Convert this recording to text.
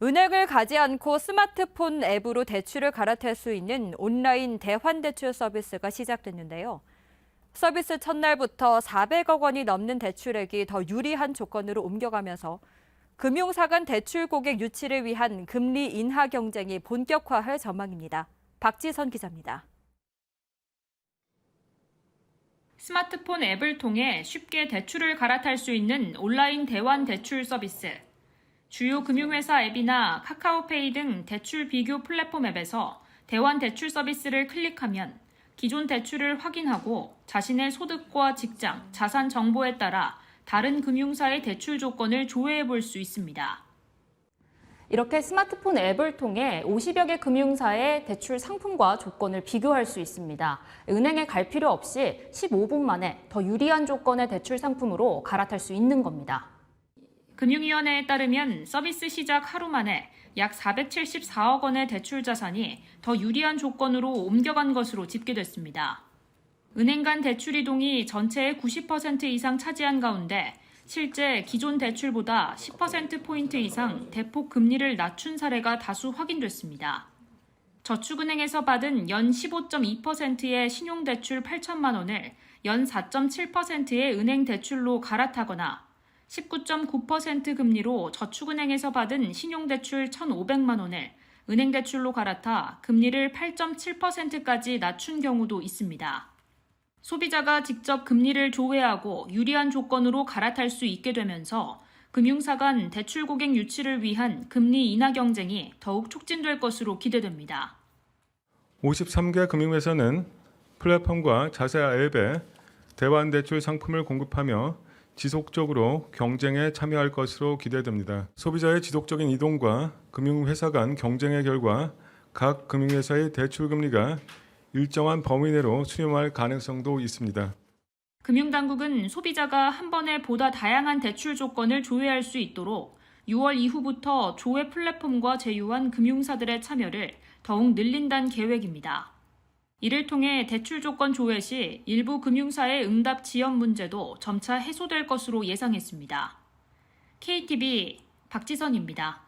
은행을 가지 않고 스마트폰 앱으로 대출을 갈아탈 수 있는 온라인 대환 대출 서비스가 시작됐는데요. 서비스 첫날부터 400억 원이 넘는 대출액이 더 유리한 조건으로 옮겨가면서 금융사 간 대출 고객 유치를 위한 금리 인하 경쟁이 본격화할 전망입니다. 박지선 기자입니다. 스마트폰 앱을 통해 쉽게 대출을 갈아탈 수 있는 온라인 대환 대출 서비스. 주요 금융회사 앱이나 카카오페이 등 대출 비교 플랫폼 앱에서 대환 대출 서비스를 클릭하면 기존 대출을 확인하고 자신의 소득과 직장, 자산 정보에 따라 다른 금융사의 대출 조건을 조회해 볼 수 있습니다. 이렇게 스마트폰 앱을 통해 50여 개 금융사의 대출 상품과 조건을 비교할 수 있습니다. 은행에 갈 필요 없이 15분 만에 더 유리한 조건의 대출 상품으로 갈아탈 수 있는 겁니다. 금융위원회에 따르면 서비스 시작 하루 만에 약 474억 원의 대출 자산이 더 유리한 조건으로 옮겨간 것으로 집계됐습니다. 은행 간 대출 이동이 전체의 90% 이상 차지한 가운데 실제 기존 대출보다 10%포인트 이상 대폭 금리를 낮춘 사례가 다수 확인됐습니다. 저축은행에서 받은 연 15.2%의 신용대출 8천만 원을 연 4.7%의 은행 대출로 갈아타거나 19.9% 금리로 저축은행에서 받은 신용대출 1,500만 원을 은행대출로 갈아타 금리를 8.7%까지 낮춘 경우도 있습니다. 소비자가 직접 금리를 조회하고 유리한 조건으로 갈아탈 수 있게 되면서 금융사 간 대출 고객 유치를 위한 금리 인하 경쟁이 더욱 촉진될 것으로 기대됩니다. 53개 금융회사는 플랫폼과 자사 앱에 대환 대출 상품을 공급하며 지속적으로 경쟁에 참여할 것으로 기대됩니다. 소비자의 지속적인 이동과 금융회사 간 경쟁의 결과 각 금융회사의 대출 금리가 일정한 범위 내로 수렴할 가능성도 있습니다. 금융당국은 소비자가 한 번에 보다 다양한 대출 조건을 조회할 수 있도록 6월 이후부터 조회 플랫폼과 제휴한 금융사들의 참여를 더욱 늘린다는 계획입니다. 이를 통해 대출 조건 조회 시 일부 금융사의 응답 지연 문제도 점차 해소될 것으로 예상했습니다. KTV 박지선입니다.